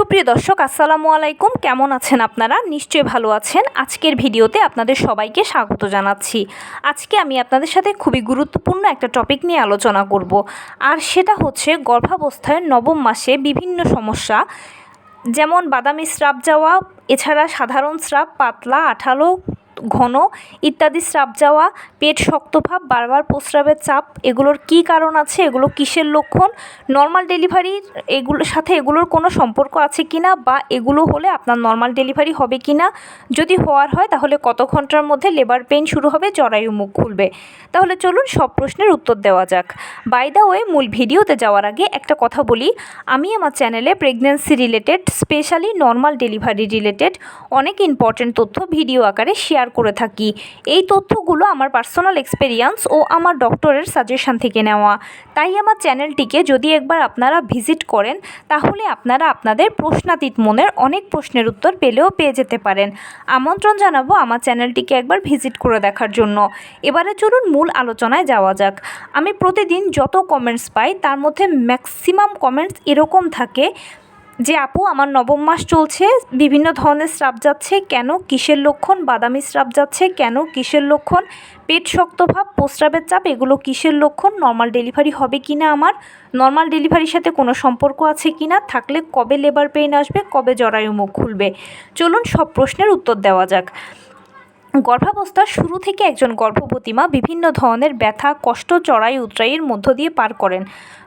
সুপ্রিয় দর্শক, আসসালামু আলাইকুম। কেমন আছেন আপনারা? নিশ্চয়ই ভালো আছেন। আজকের ভিডিওতে আপনাদের সবাইকে স্বাগত জানাচ্ছি। আজকে আমি আপনাদের সাথে খুবই গুরুত্বপূর্ণ একটা টপিক নিয়ে আলোচনা করব, আর সেটা হচ্ছে গর্ভাবস্থায় নবম মাসে বিভিন্ন সমস্যা, যেমন বাদামি স্রাব যাওয়া, এছাড়া সাধারণ স্রাব, পাতলা, আঠালো ঘন ইত্যাদি স্রাব যাওয়া, পেট শক্তভাব বারবার প্রস্রাবের চাপ, এগুলোর কী কারণ আছে, এগুলো কিসের লক্ষণ নর্মাল ডেলিভারির এগুলোর সাথে এগুলোর কোনো সম্পর্ক আছে কি না বা এগুলো হলে আপনার নর্মাল ডেলিভারি হবে কি না যদি হওয়ার হয়, তাহলে কত ঘণ্টার মধ্যে লেবার পেইন শুরু হবে, জরায়ু মুখ খুলবে? তাহলে চলুন সব প্রশ্নের উত্তর দেওয়া যাক। বাই দ্য ওয়ে মূল ভিডিওতে যাওয়ার আগে একটা কথা বলি। আমি আমার চ্যানেলে pregnancy related specially normal delivery related অনেক ইম্পর্টেন্ট তথ্য ভিডিও আকারে শেয়ার করে থাকি। এই তথ্যগুলো আমার পার্সোনাল এক্সপেরিয়েন্স ও আমার ডক্টরের সাজেশন থেকে নেওয়া। তাই আমার চ্যানেলটিকে যদি একবার আপনারা ভিজিট করেন, তাহলে আপনারা আপনাদের প্রশ্নাতীত মনের অনেক প্রশ্নের উত্তর পেলেও পেয়ে যেতে পারেন। আমন্ত্রণ জানাব আমার চ্যানেলটিকে একবার ভিজিট করে দেখার জন্য। এবারে চলুন মূল আলোচনায় যাওয়া যাক। আমি প্রতিদিন যত কমেন্টস পাই, তার মধ্যে ম্যাক্সিমাম কমেন্টস এরকম থাকে যে আপু, আমার নবম মাস চলছে, বিভিন্ন ধরনের স্রাব যাচ্ছে, কেন কিসের লক্ষণ, বাদামি স্রাব যাচ্ছে, কেন কিসের লক্ষণ, পেট শক্তভাব প্রস্রাবের চাপ, এগুলো কিসের লক্ষণ নর্মাল ডেলিভারি হবে কি না আমার নর্মাল ডেলিভারির সাথে কোনো সম্পর্ক আছে কি না থাকলে কবে লেবার পেইন আসবে, কবে জরায়ু মুখ খুলবে? চলুন সব প্রশ্নের উত্তর দেওয়া যাক। গর্ভাবস্থার শুরু থেকে একজন গর্ভবতী মা বিভিন্ন ধরনের ব্যথা, কষ্ট, চড়াই উতরাইয়ের মধ্য দিয়ে পার করেন।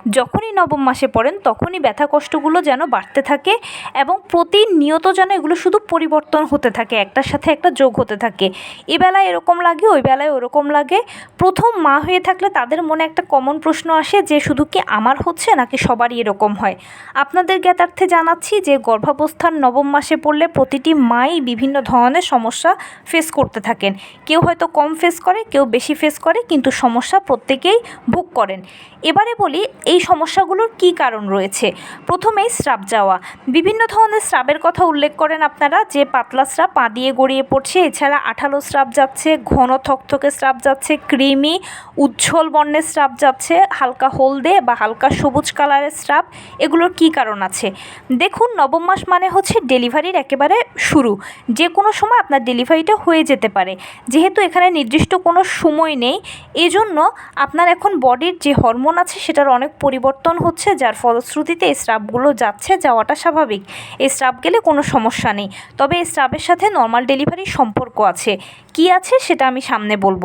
যখনই নবম মাসে পড়েন, তখনই ব্যথা কষ্টগুলো যেন বাড়তে থাকে এবং প্রতিনিয়ত যেন এগুলো শুধু পরিবর্তন হতে থাকে, একটার সাথে একটা যোগ হতে থাকে। এ বেলায় এরকম লাগে, ওই বেলায় ওরকম লাগে। প্রথম মা হয়ে থাকলে তাদের মনে একটা কমন প্রশ্ন আসে যে, শুধু কি আমার হচ্ছে নাকি সবারই এরকম হয়? আপনাদের জ্ঞাতার্থে জানাচ্ছি যে, গর্ভাবস্থার নবম মাসে পড়লে প্রতিটি মাই বিভিন্ন ধরনের সমস্যা ফেস করতে থাকেন। কেউ হয়তো কম ফেস করে, কেউ বেশি ফেস করে, কিন্তু সমস্যা প্রত্যেকেই ভোগ করেন। এবারে বলি, এই সমস্যাগুলোর কী কারণ রয়েছে? প্রথমেই স্রাব যাওয়া। বিভিন্ন ধরনের স্রাবের কথা উল্লেখ করেন আপনারা, যে পাতলা স্রাব পা দিয়ে গড়িয়ে পড়ছে। এছাড়া আঠালো স্রাব যাচ্ছে, ঘন থকথকে স্রাব যাচ্ছে, ক্রিমি, উজ্জ্বল বর্ণের স্রাব যাচ্ছে, হালকা হলদে বা হালকা সবুজ কালারের স্রাব। এগুলোর কী কারণ আছে? দেখুন, নবম মাস মানে হচ্ছে ডেলিভারির একেবারে শুরু। যে কোনো সময় আপনার ডেলিভারিটা হয়ে যেতে পারে। যেহেতু এখানে নির্দিষ্ট কোনো সময় নেই, এজন্য আপনার এখন বডির যে হরমোন আছে সেটার অনেক পরিবর্তন হচ্ছে, যার ফলশ্রুতিতে এই স্রাবগুলো যাচ্ছে, যাওয়াটা স্বাভাবিক। এই স্রাব গেলে কোনো সমস্যা নেই। তবে এই স্রাবের সাথে নর্মাল ডেলিভারির সম্পর্ক আছে। কি আছে সেটা আমি সামনে বলব।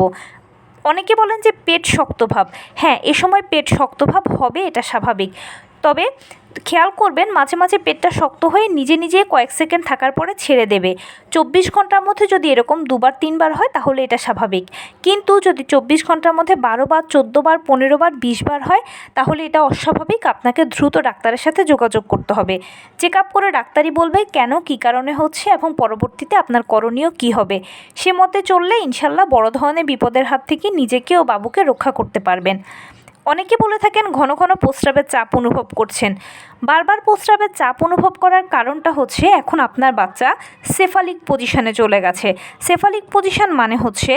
অনেকে বলেন যে পেট শক্তভাব। হ্যাঁ এ সময় পেট শক্তভাব হবে, এটা স্বাভাবিক। তবে খেয়াল করবেন, মাঝে মাঝে পেটটা শক্ত হয়ে নিজে নিজে কয়েক সেকেন্ড থাকার পরে ছেড়ে দেবে। চব্বিশ ঘণ্টার মধ্যে যদি এরকম দুবার, তিনবার হয়, তাহলে এটা স্বাভাবিক। কিন্তু যদি চব্বিশ ঘণ্টার মধ্যে বারো বার, চোদ্দ বার, পনেরো বার, বিশ বার হয়, তাহলে এটা অস্বাভাবিক। আপনাকে দ্রুত ডাক্তারের সাথে যোগাযোগ করতে হবে। চেক আপ করে ডাক্তারই বলবে কেন, কী কারণে হচ্ছে এবং পরবর্তীতে আপনার করণীয় কী হবে। সে মতে চললে ইনশাল্লাহ বড় ধরনের বিপদের হাত থেকে নিজেকে ও বাবুকে রক্ষা করতে পারবেন। অনেকে বলে থাকেন ঘন ঘন প্রস্রাবের চাপ অনুভব করছেন। বারবার প্রস্রাবের চাপ অনুভব করার কারণটা হচ্ছে এখন আপনার বাচ্চা সেফালিক পজিশানে চলে গেছে। সেফালিক পজিশন মানে হচ্ছে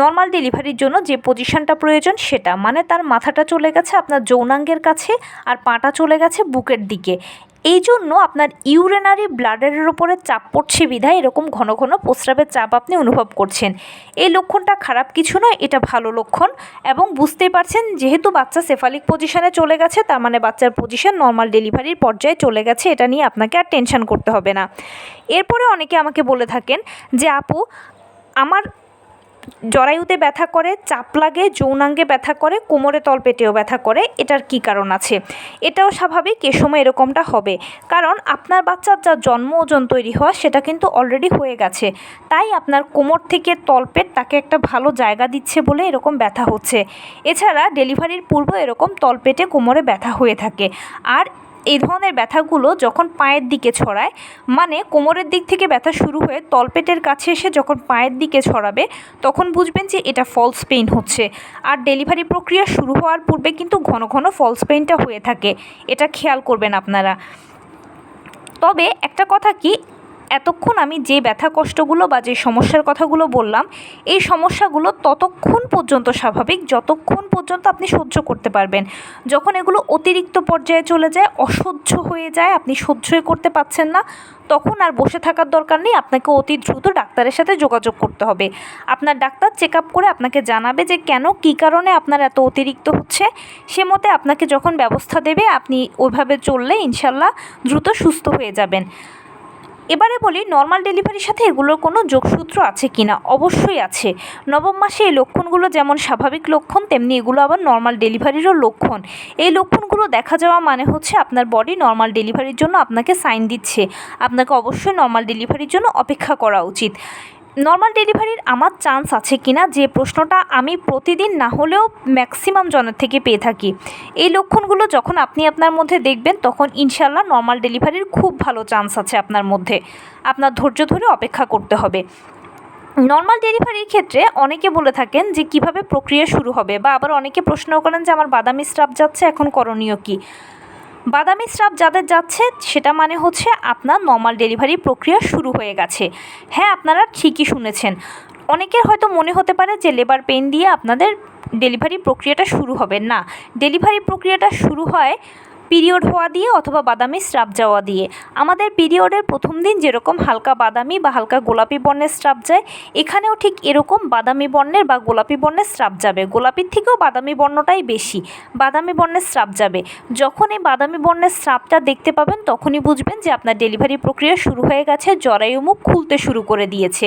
নর্মাল ডেলিভারির জন্য যে পজিশনটা প্রয়োজন সেটা। মানে তার মাথাটা চলে গেছে আপনার যৌনাঙ্গের কাছে আর পাটা চলে গেছে বুকের দিকে। এই জন্য আপনার ইউরেনারি ব্লাডারের ওপরে চাপ পড়ছে বিধায় এরকম ঘন ঘন প্রস্রাবের চাপ আপনি অনুভব করছেন। এই লক্ষণটা খারাপ কিছু নয়, এটা ভালো লক্ষণ এবং বুঝতেই পারছেন যেহেতু বাচ্চা সেফালিক পজিশনে চলে গেছে, তার মানে বাচ্চার পজিশন নর্মাল ডেলিভারির পর্যায়ে চলে গেছে, এটা নিয়ে আপনাকে আর টেনশন করতে হবে না। এরপরে অনেকে আমাকে বলে থাকেন যে, আপু, আমার জরায়ুতে ব্যথা করে, চাপ লাগে, যৌনাঙ্গে ব্যথা করে, কোমরে তলপেটেও ব্যথা করে, এটার কি কারণ আছে? এটাও স্বাভাবিক, এ সময় এরকমটা হবে। কারণ আপনার বাচ্চার যা জন্ম ওজন তৈরি হওয়া, সেটা কিন্তু অলরেডি হয়ে গেছে। তাই আপনার কোমর থেকে তলপেট তাকে একটা ভালো জায়গা দিচ্ছে বলে এরকম ব্যথা হচ্ছে। এছাড়া ডেলিভারির পূর্ব এরকম তলপেটে কোমরে ব্যথা হয়ে থাকে। আর এই ধরনের ব্যথাগুলো যখন পায়ের দিকে ছড়ায় মানে কোমরের দিক থেকে ব্যথা শুরু হয়ে তলপেটের কাছে এসে যখন পায়ের দিকে ছড়াবে, তখন বুঝবেন যে এটা ফলস পেইন হচ্ছে। আর ডেলিভারি প্রক্রিয়া শুরু হওয়ার পূর্বে কিন্তু ঘন ঘন ফলস পেইনটা হয়ে থাকে। এটা খেয়াল করবেন আপনারা। তবে একটা কথা কি এতক্ষণ আমি যে ব্যথা কষ্টগুলো বা যে সমস্যার কথাগুলো বললাম, এই সমস্যাগুলো ততক্ষণ পর্যন্ত স্বাভাবিক, যতক্ষণ পর্যন্ত আপনি সহ্য করতে পারবেন। যখন এগুলো অতিরিক্ত পর্যায়ে চলে যায়, অসহ্য হয়ে যায়, আপনি সহ্যই করতে পারছেন না, তখন আর বসে থাকার দরকার নেই, আপনাকে অতি দ্রুত ডাক্তারের সাথে যোগাযোগ করতে হবে। আপনার ডাক্তার চেক আপ করে আপনাকে জানাবে যে কেন, কী কারণে আপনার এত অতিরিক্ত হচ্ছে। সে মতে আপনাকে যখন ব্যবস্থা দেবে, আপনি ওইভাবে চললে ইনশাল্লাহ দ্রুত সুস্থ হয়ে যাবেন। এবারে বলি নর্মাল ডেলিভারির সাথে এগুলোর কোনো যোগসূত্র আছে কি না অবশ্যই আছে। নবম মাসে এই লক্ষণগুলো যেমন স্বাভাবিক লক্ষণ, তেমনি এগুলো আবার নর্মাল ডেলিভারিরও লক্ষণ। এই লক্ষণগুলো দেখা যাওয়া মানে হচ্ছে আপনার বডি নর্মাল ডেলিভারির জন্য আপনাকে সাইন দিচ্ছে। আপনাকে অবশ্যই নর্মাল ডেলিভারির জন্য অপেক্ষা করা উচিত। নর্মাল ডেলিভারির আমার চান্স আছে কি না যে প্রশ্নটা আমি প্রতিদিন না হলেও ম্যাক্সিমাম জনের থেকে পেয়ে থাকি। এই লক্ষণগুলো যখন আপনি আপনার মধ্যে দেখবেন, তখন ইনশাল্লাহ নর্মাল ডেলিভারির খুব ভালো চান্স আছে আপনার মধ্যে। আপনার ধৈর্য ধরে অপেক্ষা করতে হবে। নর্মাল ডেলিভারির ক্ষেত্রে অনেকে বলে থাকেন যে, কীভাবে প্রক্রিয়া শুরু হবে? বা আবার অনেকে প্রশ্ন করেন যে, আমার বাদামি স্রাব যাচ্ছে, এখন করণীয় কী? বাদামি স্রাব যাদের যাচ্ছে, সেটা মানে হচ্ছে আপনার নর্মাল ডেলিভারি প্রক্রিয়া শুরু হয়ে গেছে। হ্যাঁ আপনারা ঠিকই শুনেছেন। অনেকের হয়তো মনে হতে পারে যে লেবার পেন দিয়ে আপনাদের ডেলিভারি প্রক্রিয়াটা শুরু হবে। না ডেলিভারি প্রক্রিয়াটা শুরু হয় পিরিয়ড হওয়া দিয়ে অথবা বাদামি স্রাব যাওয়া দিয়ে। আমাদের পিরিয়ডের প্রথম দিন যেরকম হালকা বাদামি বা হালকা গোলাপি বর্ণের স্রাব যায়, এখানেও ঠিক এরকম বাদামি বর্ণের বা গোলাপি বর্ণের স্রাব যাবে। গোলাপির থেকেও বাদামি বর্ণটাই বেশি, বাদামি বর্ণের স্রাব যাবে। যখন এই বাদামি বর্ণের স্রাবটা দেখতে পাবেন, তখনই বুঝবেন যে আপনার ডেলিভারি প্রক্রিয়া শুরু হয়ে গেছে, জরায়ু মুখ খুলতে শুরু করে দিয়েছে।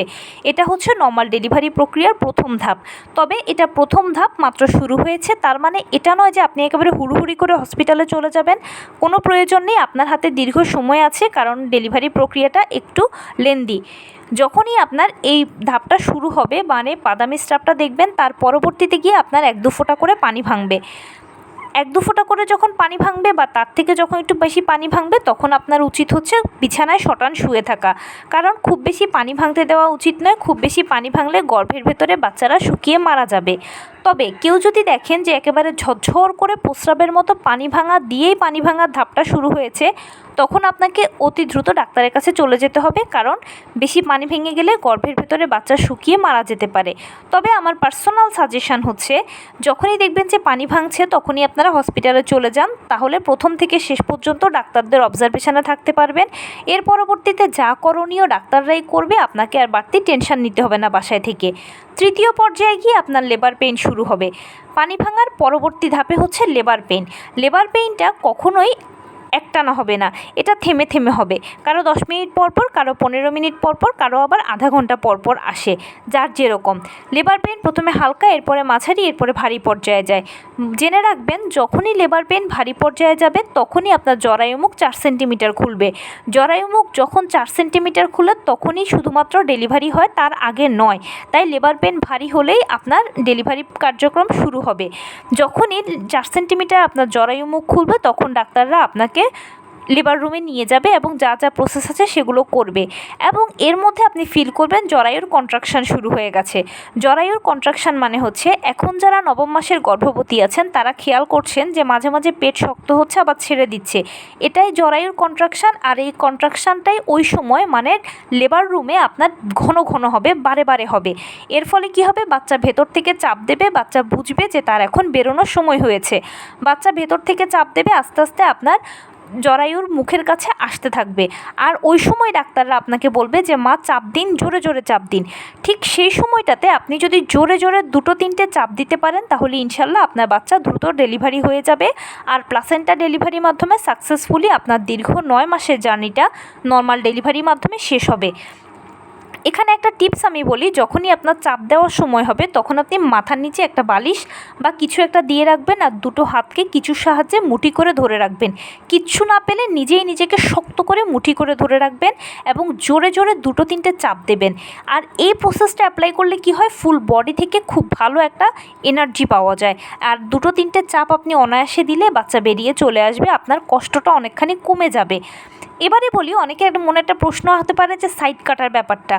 এটা হচ্ছে নর্মাল ডেলিভারি প্রক্রিয়ার প্রথম ধাপ। তবে এটা প্রথম ধাপ মাত্র শুরু হয়েছে, তার মানে এটা নয় যে আপনি একেবারে হুড়ুহুড়ি করে হসপিটালে চলে যাবেন। কোনো প্রয়োজন নেই, আপনার হাতে দীর্ঘ সময় আছে, কারণ ডেলিভারি প্রক্রিয়াটা একটু লেন্দি। যখনই আপনার এই ধাপটা শুরু হবে মানে বাদামি স্টাফটা দেখবেন, তার পরবর্তীতে গিয়ে আপনার এক দু ফোঁটা করে পানি ভাঙবে। এক দু ফোঁটা করে যখন পানি ভাঙবে বা তার থেকে যখন একটু বেশি পানি ভাঙবে, তখন আপনার উচিত হচ্ছে বিছানায় শটান শুয়ে থাকা। কারণ খুব বেশি পানি ভাঙতে দেওয়া উচিত নয়, খুব বেশি পানি ভাঙলে গর্ভের ভেতরে বাচ্চারা শুকিয়ে মারা যাবে। তবে কেউ যদি দেখেন যে একেবারে ঝরঝর করে প্রস্রাবের মতো পানি ভাঙা দিয়েই পানি ভাঙার ধাপটা শুরু হয়েছে, তখন আপনাকে অতি দ্রুত ডাক্তারের কাছে চলে যেতে হবে। কারণ বেশি পানি ভেঙে গেলে গর্ভের ভেতরে বাচ্চা শুকিয়ে মারা যেতে পারে। তবে আমার পার্সোনাল সাজেশান হচ্ছে, যখনই দেখবেন যে পানি ভাঙছে তখনই আপনারা হসপিটালে চলে যান। তাহলে প্রথম থেকে শেষ পর্যন্ত ডাক্তারদের অবজারভেশনে থাকতে পারবেন। এর পরবর্তীতে যা করণীয় ডাক্তাররাই করবে, আপনাকে আর বাড়তি টেনশন নিতে হবে না বাসায় থেকে। তৃতীয় পর্যায়ে গিয়ে আপনার লেবার পেইন শুরু হবে। পানি ভাঙার পরবর্তী ধাপে হচ্ছে লেবার পেইন লেবার পেইনটা কখনোই একটানা হবে না। এটা থেমে থেমে হবে। কারও দশ মিনিট পর পর, কারও পনেরো মিনিট পর পর, কারও আবার আধা ঘণ্টা পর পর আসে, যার যেরকম। লেবার পেন প্রথমে হালকা, এরপরে মাঝারি, এরপরে ভারী পর্যায়ে যায়। জেনে রাখবেন, যখনই লেবার পেন ভারী পর্যায়ে যাবে, তখনই আপনার জরায়ুমুখ চার সেন্টিমিটার খুলবে। জরায়ুমুখ যখন চার সেন্টিমিটার খুলে, তখনই শুধুমাত্র ডেলিভারি হয় তার আগে নয়। তাই লেবার পেন ভারী হলেই আপনার ডেলিভারি কার্যক্রম শুরু হবে। যখনই চার সেন্টিমিটার আপনার জরায়ুমুখ খুলবে, তখন ডাক্তাররা আপনাকে के লেবার রুমে নিয়ে যাবে এবং যা যা প্রসেস আছে সেগুলো করবে। এবং এর মধ্যে আপনি ফিল করবেন জরায়ুর কন্ট্রাকশান শুরু হয়ে গেছে। জরায়ুর কন্ট্রাকশান মানে হচ্ছে, এখন যারা নবম মাসের গর্ভবতী আছেন, তারা খেয়াল করছেন যে মাঝে মাঝে পেট শক্ত হচ্ছে, আবার ছেড়ে দিচ্ছে। এটাই জরায়ুর কন্ট্রাকশান আর এই কন্ট্রাকশানটাই ওই সময় মানে লেবার রুমে আপনার ঘন ঘন হবে, বারে বারে হবে। এর ফলে কি হবে? বাচ্চা ভেতর থেকে চাপ দেবে, বাচ্চা বুঝবে যে তার এখন বেরোনোর সময় হয়েছে। বাচ্চা ভেতর থেকে চাপ দেবে, আস্তে আস্তে আপনার জরায়ুর মুখের কাছে আসতে থাকবে। আর ওই সময় ডাক্তাররা আপনাকে বলবে যে, মা, চাপ দিন, জোরে জোরে চাপ দিন। ঠিক সেই সময়টাতে আপনি যদি জোরে জোরে দুটো, তিনটে চাপ দিতে পারেন, তাহলে ইনশাল্লাহ আপনার বাচ্চা দ্রুত ডেলিভারি হয়ে যাবে। আর প্লাসেন্টা ডেলিভারির মাধ্যমে সাকসেসফুলি আপনার দীর্ঘ নয় মাসের জার্নিটা নর্মাল ডেলিভারির মাধ্যমে শেষ হবে। এখানে একটা টিপস আমি বলি, যখনই আপনার চাপ দেওয়ার সময় হবে, তখন আপনি মাথার নিচে একটা বালিশ বা কিছু একটা দিয়ে রাখবেন আর দুটো হাতকে কিছুর সাহায্যে মুঠি করে ধরে রাখবেন। কিচ্ছু না পেলে নিজেই নিজেকে শক্ত করে মুঠি করে ধরে রাখবেন এবং জোরে জোরে দুটো তিনটে চাপ দেবেন। আর এই প্রসেসটা অ্যাপ্লাই করলে কি হয়? ফুল বডি থেকে খুব ভালো একটা এনার্জি পাওয়া যায়। আর দুটো তিনটে চাপ আপনি অনায়াসে দিলে বাচ্চা বেরিয়ে চলে আসবে, আপনার কষ্টটা অনেকখানি কমে যাবে। এবারে বলি, অনেকের একটা মনে একটা প্রশ্ন হতে পারে যে সাইড কাটার ব্যাপারটা।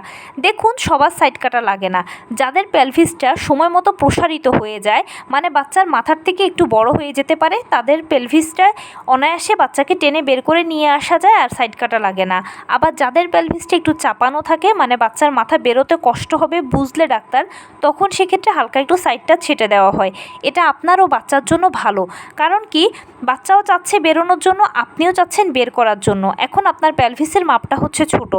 দেখুন, সবার সাইড কাটা লাগে না। যাদের পেলভিসটা সময় মতো প্রসারিত হয়ে যায় মানে বাচ্চার মাথার থেকে একটু বড় হয়ে যেতে পারে, তাদের পেলভিসটা অনায়াসে বাচ্চাকে টেনে বের করে নিয়ে আসা যায় আর সাইড কাটা লাগে না। আবার যাদের পেলভিসটা একটু চাপানো থাকে মানে বাচ্চার মাথা বেরোতে কষ্ট হবে বুঝলে ডাক্তার, তখন সেক্ষেত্রে হালকা একটু সাইডটা ছেটে দেওয়া হয়। এটা আপনার ও বাচ্চার জন্য ভালো। কারণ কি? বাচ্চাও চাচ্ছে বেরোনোর জন্য, আপনিও চাচ্ছেন বের করার জন্য। এখন আপনার প্যালভিসের মাপটা হচ্ছে ছোট।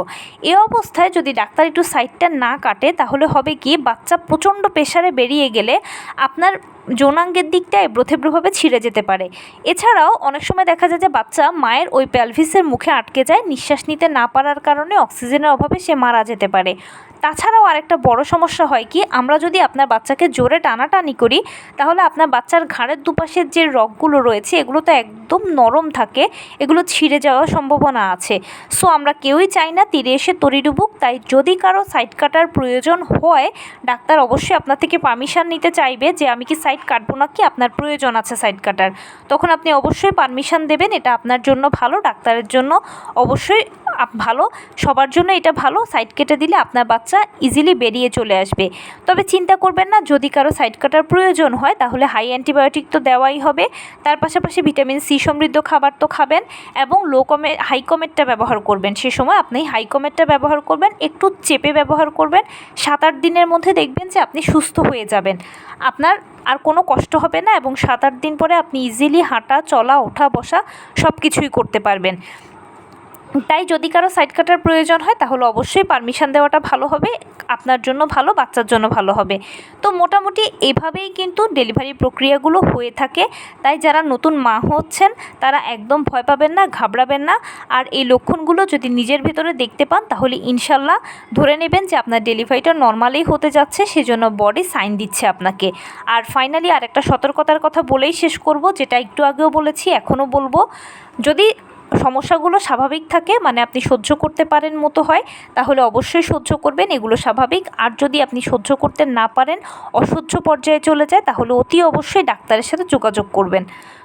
এ অবস্থায় যদি ডাক্তার একটু সাইডটা না কাটে, তাহলে হবে কি, বাচ্চা প্রচণ্ড প্রেশারে বেরিয়ে গেলে আপনার যৌনাঙ্গের দিকটা এবড়োথেবড়োভাবে ছিঁড়ে যেতে পারে। এছাড়াও অনেক সময় দেখা যায় যে বাচ্চা মায়ের ওই প্যালভিসের মুখে আটকে যায়, নিঃশ্বাস নিতে না পারার কারণে অক্সিজেনের অভাবে সে মারা যেতে পারে। তাছাড়াও আরেকটা বড় সমস্যা হয় কি, আমরা যদি আপনার বাচ্চাকে জোরে টানাটানি করি, তাহলে আপনার বাচ্চার ঘাড়ের দুপাশের যে রগগুলো রয়েছে এগুলো তো একদম নরম থাকে, এগুলো ছিঁড়ে যাওয়ার সম্ভাবনা আছে। সো আমরা কেউই চাই না তীরে এসে তরি ডুবুক, তাই যদি কারও সাইড কাটার প্রয়োজন হয়, ডাক্তার অবশ্যই আপনার থেকে পারমিশন নিতে চাইবে যে আমি কি সাইড কাটবো না কি আপনার প্রয়োজন আছে সাইড কাটার। তখন আপনি অবশ্যই পারমিশন দেবেন, এটা আপনার জন্য ভালো, ডাক্তারের জন্য অবশ্যই ভালো, সবার জন্য এটা ভালো সাইড কেটে দিলে আপনার বাচ্চা ইজিলি বেরিয়ে চলে আসবে। তবে চিন্তা করবেন না, যদি কারও সাইড কাটার প্রয়োজন হয়, তাহলে হাই অ্যান্টিবায়োটিক তো দেওয়াই হবে। তার পাশাপাশি ভিটামিন সি সমৃদ্ধ খাবার তো খাবেন এবং লো কমে হাই কমেটটা ব্যবহার করবেন। সে সময় আপনি হাই কমেটটা ব্যবহার করবেন, একটু চেপে ব্যবহার করবেন। সাত আট দিনের মধ্যে দেখবেন যে আপনি সুস্থ হয়ে যাবেন। আপনার আর কোনো কষ্ট হবে না এবং সাত আট দিন পরে আপনি ইজিলি হাঁটা, চলা, ওঠা, বসা সব কিছুই করতে পারবেন। তাই যদি কারও সাইড কাটার প্রয়োজন হয়, তাহলে অবশ্যই পারমিশন দেওয়াটা ভালো হবে, আপনার জন্য ভালো, বাচ্চার জন্য ভালো হবে। তো মোটামুটি এভাবেই কিন্তু ডেলিভারি প্রক্রিয়াগুলো হয়ে থাকে। তাই যারা নতুন মা হচ্ছেন, তারা একদম ভয় পাবেন না, ঘাবড়াবেন না। আর এই লক্ষণগুলো যদি নিজের ভেতরে দেখতে পান, তাহলে ইনশাল্লাহ ধরে নেবেন যে আপনার ডেলিভারিটা নর্মালি হতে যাচ্ছে, সেজন্য বডি সাইন দিচ্ছে আপনাকে। আর ফাইনালি আরেকটা সতর্কতার কথা বলেই শেষ করব, যেটা একটু আগেও বলেছি, এখনও বলব। যদি সমস্যাগুলো স্বাভাবিক থাকে মানে আপনি সহ্য করতে পারেন মতো হয়, তাহলে অবশ্যই সহ্য করবেন, এগুলো স্বাভাবিক। আর যদি আপনি সহ্য করতে না পারেন, অসহ্য পর্যায়ে চলে যায়, তাহলে অতি অবশ্যই ডাক্তারের সাথে যোগাযোগ করবেন।